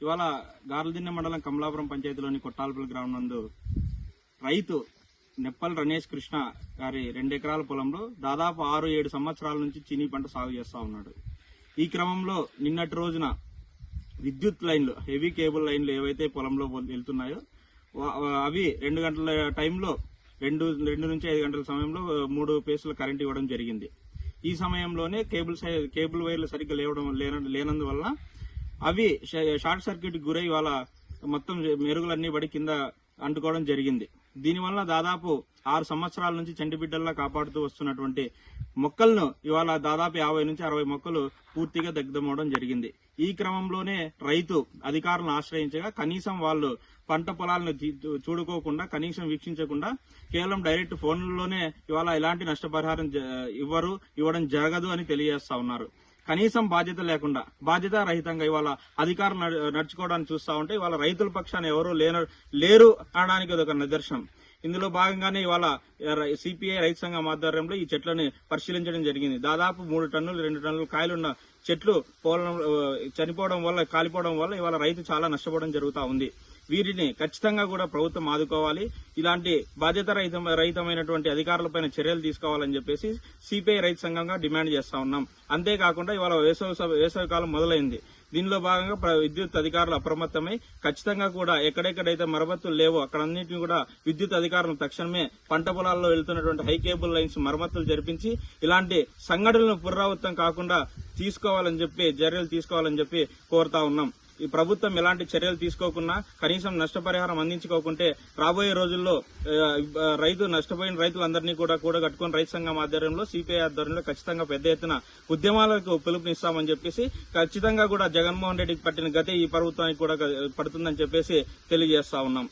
ఇవాళ గార్లదిన్నె మండలం కమలాపురం పంచాయతీలోని కొట్టాలపల్లి గ్రామం నందు రైతు నెప్పల్ రమేష్ కృష్ణ గారి రెండు ఎకరాల పొలంలో దాదాపు ఆరు ఏడు సంవత్సరాల నుంచి చీనీ పంట సాగు చేస్తూ ఉన్నాడు. ఈ క్రమంలో నిన్నటి రోజున విద్యుత్ లైన్లు హెవీ కేబుల్ లైన్లు ఏవైతే పొలంలో వెళ్తున్నాయో అవి రెండు గంటల టైంలో రెండు రెండు నుంచి ఐదు గంటల సమయంలో మూడు పేసుల కరెంట్ ఇవ్వడం జరిగింది. ఈ సమయంలోనే కేబుల్ కేబుల్ వైర్లు సరిగ్గా లేవడం లేన- లేనందువల్ల అవి షార్ట్ సర్క్యూట్ గురై వాళ్ళ మొత్తం మెరుగులన్నీ పడి కింద అంటుకోవడం జరిగింది. దీనివల్ల దాదాపు ఆరు సంవత్సరాల నుంచి చంటి బిడ్డల్లా కాపాడుతూ వస్తున్నటువంటి మొక్కలను ఇవాళ దాదాపు యాభై నుంచి అరవై మొక్కలు పూర్తిగా దగ్ధమవడం జరిగింది. ఈ క్రమంలోనే రైతు అధికారులను ఆశ్రయించగా కనీసం వాళ్ళు పంట పొలాలను చూడుకోకుండా కనీసం వీక్షించకుండా కేవలం డైరెక్ట్ ఫోన్లలోనే ఇవాళ ఎలాంటి నష్టపరిహారం జ- ఇవ్వరు ఇవ్వడం జరగదు అని తెలియజేస్తా ఉన్నారు. కనీసం బాధ్యత లేకుండా బాధ్యత రహితంగా ఇవాళ అధికారులు నడుచుకోవడానికి చూస్తా ఉంటే ఇవాళ రైతుల పక్షాన ఎవరు లేన లేరు అనడానికి ఒక నిదర్శనం. ఇందులో భాగంగానే ఇవాళ సిపిఐ రైతు సంఘం ఆధ్వర్యంలో ఈ చెట్లను పరిశీలించడం జరిగింది. దాదాపు మూడు టన్నులు రెండు టన్నులు కాయలున్న చెట్లు పోవడం చనిపోవడం వల్ల కాలిపోవడం వల్ల ఇవాళ రైతు చాలా నష్టపోవడం జరుగుతూ ఉంది. వీటిని ఖచ్చితంగా కూడా ప్రభుత్వం ఆదుకోవాలి. ఇలాంటి బాధ్యత రహిత రహితమైనటువంటి అధికారులపైన చర్యలు తీసుకోవాలని చెప్పేసి సిపిఐ రైతు సంఘంగా డిమాండ్ చేస్తా ఉన్నాం. అంతేకాకుండా ఇవాళ వేసవి వేసవి కాలం మొదలైంది. దీనిలో భాగంగా విద్యుత్ అధికారులు అప్రమత్తమై ఖచ్చితంగా కూడా ఎక్కడెక్కడైతే మరమ్మతులు లేవో అక్కడన్నింటినీ కూడా విద్యుత్ అధికారులు తక్షణమే పంట పొలాల్లో వెళ్తున్నటువంటి హై కేబుల్ లైన్స్ మరమ్మతులు జరిపించి ఇలాంటి సంఘటనలను పునరావృతం కాకుండా తీసుకోవాలని చెప్పి చర్యలు తీసుకోవాలని చెప్పి కోరుతా ఉన్నాం. ఈ ప్రభుత్వం ఎలాంటి చర్యలు తీసుకోకుండా కనీసం నష్టపరిహారం అందించుకోకుంటే రాబోయే రోజుల్లో రైతు నష్టపోయిన రైతులందరినీ కూడా కూడగట్టుకుని రైతు సంఘం ఆధ్వర్యంలో సిపిఐ ఆధ్వర్యంలో ఖచ్చితంగా పెద్ద ఎత్తున ఉద్యమాలకు పిలుపునిస్తామని చెప్పేసి ఖచ్చితంగా కూడా జగన్మోహన్ రెడ్డికి పట్టిన గతే ఈ ప్రభుత్వానికి కూడా పడుతుందని చెప్పేసి తెలియజేస్తా ఉన్నాం.